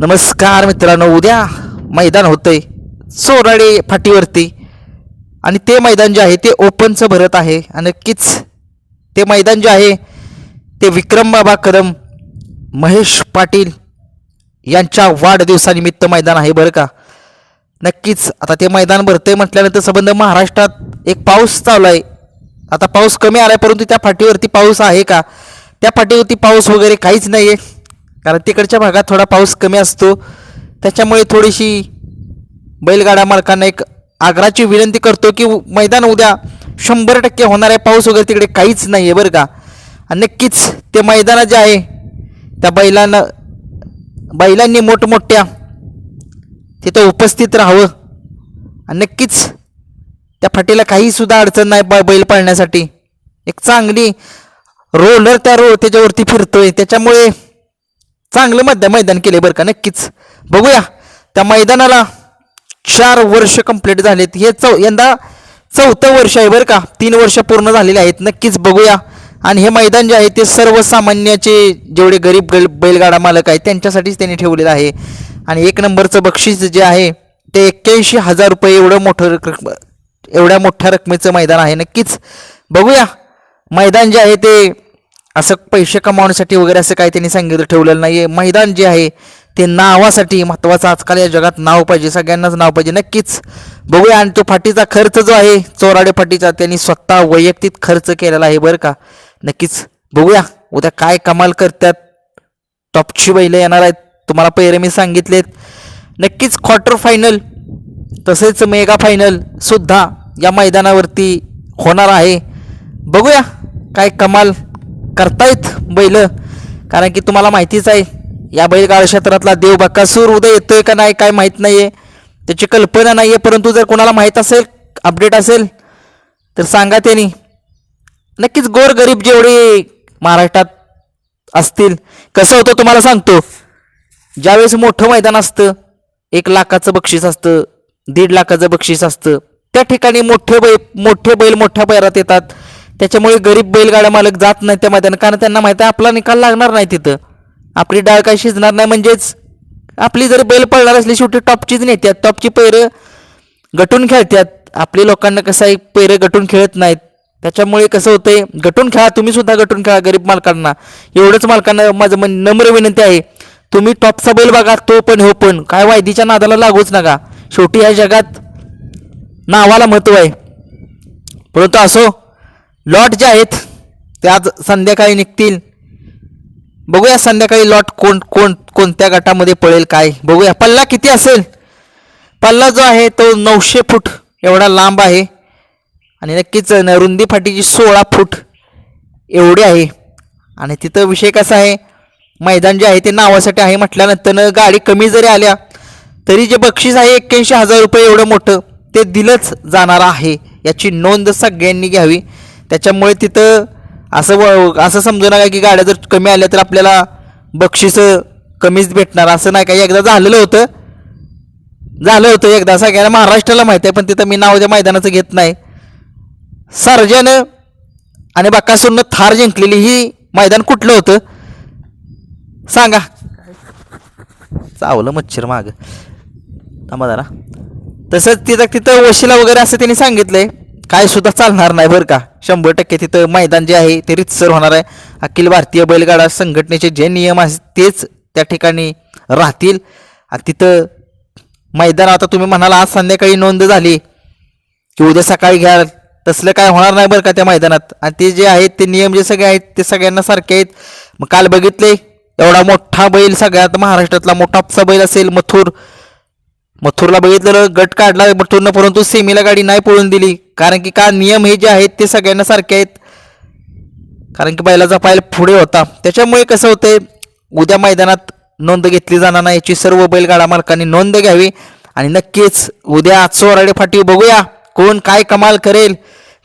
नमस्कार मित्रांनो उद्या मैदान होतंय चोराडे फाटीवरती. आणि ते मैदान जे आहे ते ओपनचं भरत आहे. आणि नक्कीच ते मैदान जे आहे ते विक्रम बाबा कदम महेश पाटील यांच्या वाढदिवसानिमित्त मैदान आहे बरं का? नक्कीच आता ते मैदान भरतंय म्हटल्यानंतर संबंध महाराष्ट्रात एक पाऊस चालू आहे. आता पाऊस कमी आलाय परंतु त्या फाटीवरती पाऊस आहे का? त्या फाटीवरती पाऊस वगैरे काहीच नाही आहे कारण तिकडच्या भागात थोडा पाऊस कमी असतो. त्याच्यामुळे थोडीशी बैलगाडा मालकांना एक आग्राची विनंती करतो की मैदान उद्या शंभर टक्के होणार आहे पाऊस वगैरे तिकडे काहीच नाही आहे बरं का. आणि नक्कीच ते मैदान जे आहे त्या बैलांना बैलांनी मोठमोठ्या तिथं उपस्थित राहावं. आणि नक्कीच त्या फाटीला काहीसुद्धा अडचण नाही ब बैल पाळण्यासाठी. एक चांगली रोलर त्या रो त्याच्यावरती फिरतोय. त्याच्यामुळे चांगलं मध्य मैदान केले बरं का नक्कीच. बघूया. त्या मैदानाला चार वर्ष कंप्लीट झालेत. हे चौ यंदा चौथं वर्ष आहे बरं का. तीन वर्ष पूर्ण झालेले आहेत. नक्कीच बघूया. आणि हे मैदान जे आहे ते सर्वसामान्याचे जेवढे गरीब गल बैलगाडा मालक आहेत त्यांच्यासाठीच त्यांनी ठेवलेलं आहे. आणि एक नंबरचं बक्षीस जे आहे ते एक्क्याऐंशी हजार रुपये एवढं मोठं रकम एवढ्या मोठ्या रकमेचं मैदान आहे. नक्कीच बघूया. मैदान जे आहे ते असं पैसे कमावण्यासाठी वगैरे असं काही त्यांनी सांगितलं ठेवलेलं नाही आहे मैदान जे आहे ते नावासाठी महत्त्वाचं आजकाल या जगात नाव पाहिजे सगळ्यांनाच नाव पाहिजे. नक्कीच. बघूया. आणि तो फाटीचा खर्च जो आहे चोराडे फाटीचा त्यांनी स्वतः वैयक्तिक खर्च केलेला आहे बरं का. नक्कीच. बघूया. उद्या काय कमाल करतात. टॉपची बैलं येणार आहेत. तुम्हाला पहिरे मी सांगितलेत. नक्कीच क्वार्टर फायनल तसेच मेगा फायनल सुद्धा या मैदानावरती होणार आहे. बघूया. काय कमाल करतायत बैल. कारण की तुम्हाला माहितीच आहे या बैलगाडा क्षेत्रातला देव बकासूर उद्या येतोय का नाही काय माहीत नाही आहे त्याची कल्पना नाही आहे परंतु जर कोणाला माहीत असेल अपडेट असेल तर सांगा त्यांनी. नक्कीच गोरगरीब जेवढे महाराष्ट्रात असतील कसं होतं तुम्हाला सांगतो. ज्यावेळेस मोठं मैदान असतं एक लाखाचं बक्षीस असतं दीड लाखाचं बक्षीस असतं त्या ठिकाणी मोठे बैल मोठे बैल मोठ्या पैरात येतात. त्याच्यामुळे गरीब बैलगाड्या मालक जात नाही त्या मैदानात. कारण त्यांना माहिती आहे आपला निकाल लागणार नाही तिथं. आपली डाळ काय शिजणार नाही म्हणजेच आपली जर बैल पळणार असली शेवटी टॉपचीच नेत्यात. टॉपची पैरं गटून खेळतात आपली लोकांना कसं आहे पैरं गटून खेळत नाहीत. त्याच्यामुळे कसं होतंय गटून खेळा तुम्ही सुद्धा गटून खेळा गरीब मालकांना. एवढंच मालकांना माझं मन नम्र विनंती आहे. तुम्ही टॉपचा बैल बघा तो पण हो पण. काय वायदीच्या नादाला लागूच नका. शेवटी या जगात नावाला महत्त्व आहे. परंतु असो लॉट जे आहेत ते आज संध्याकाळी निघतील. बघूया संध्याकाळी लॉट कोण कोण कोणत्या गटामध्ये पळेल काय. बघूया. पल्ला किती असेल? पल्ला जो आहे तो नऊशे फूट एवढा लांब आहे. आणि नक्कीच न- रुंदी फाटीची सोळा फूट एवढी आहे. आणि तिथं विषय कसा आहे? मैदान जे आहे ते नावासाठी आहे म्हटल्यानंतर गाडी कमी जरी आल्या तरी जे बक्षीस आहे एक्क्याऐंशी हजार रुपये एवढं मोठं ते दिलंच जाणार आहे. याची नोंद सगळ्यांनी घ्यावी. त्याच्यामुळे तिथं असं व- असं समजू नका की गाड्या जर कमी आल्या तर आपल्याला बक्षीस कमीच भेटणार. असं नाही का? एकदा झालेलं होतं. झालं होतं एकदा. सगळ्यांना महाराष्ट्राला माहिती आहे पण तिथं मी नाव त्या मैदानाचं घेत नाही. सर्जन आणि बाकासून थार जिंकलेली ही मैदान कुठलं होतं? सांगा. चावलं मच्छर माग. थांबा जरा. तसंच तिथं तिथं वशिला वगैरे असं त्यांनी सांगितलंय. काय सुद्धा चालणार नाही बरं का. शंभर टक्के तिथं मैदान जे आहे ते रितसर होणार आहे. अखिल भारतीय बैलगाडा संघटनेचे जे नियम आहेत तेच त्या ठिकाणी राहतील. आणि तिथं मैदान आता तुम्ही म्हणाला आज संध्याकाळी नोंद झाली की उद्या सकाळी घ्याल. तसलं काय होणार नाही बरं का त्या मैदानात. आणि ते जे आहेत ते नियम जे सगळे आहेत ते सगळ्यांना सारखे आहेत. मग काल बघितले एवढा मोठा बैल सगळ्यात महाराष्ट्रातला मोठाचा बैल असेल मथुर. मथुरला बघितलेलं गट काढला मथुरनं परंतु सेमीला गाडी नाही पळून दिली. कारण की का नियम हे जे आहेत ते सगळ्यांना सारखे आहेत. कारण की बैलाचा पायल पुढे होता. त्याच्यामुळे कसं होतंय उद्या मैदानात नोंद घेतली जाणार नाही याची सर्व बैलगाडा मालकांनी नोंद घ्यावी. आणि नक्कीच उद्या चोराडे फाटी बघूया कोण काय कमाल करेल.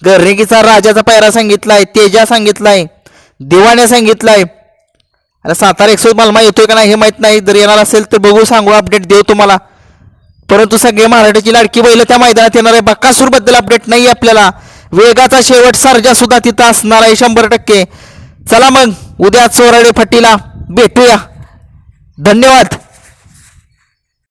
रेगीचा राजाचा पायरा सांगितलाय तेजा सांगितलाय दिवाण्या सांगितलाय. अरे सातारा एक्सप्रेस मालमा येतोय का नाही हे माहीत नाही. जर येणार असेल तर बघू सांगू अपडेट देऊ तुम्हाला. परंतु सगळे मराठीची लाडकी बैल त्या मैदानात येणार आहे बक्कासूरबद्दल अपडेट नाही आपल्याला. वेगाचा शेवट सर्जा सुद्धा तिथं असणार आहे शंभर टक्के. चला मग उद्या चोराडे फट्टीला भेटूया. धन्यवाद.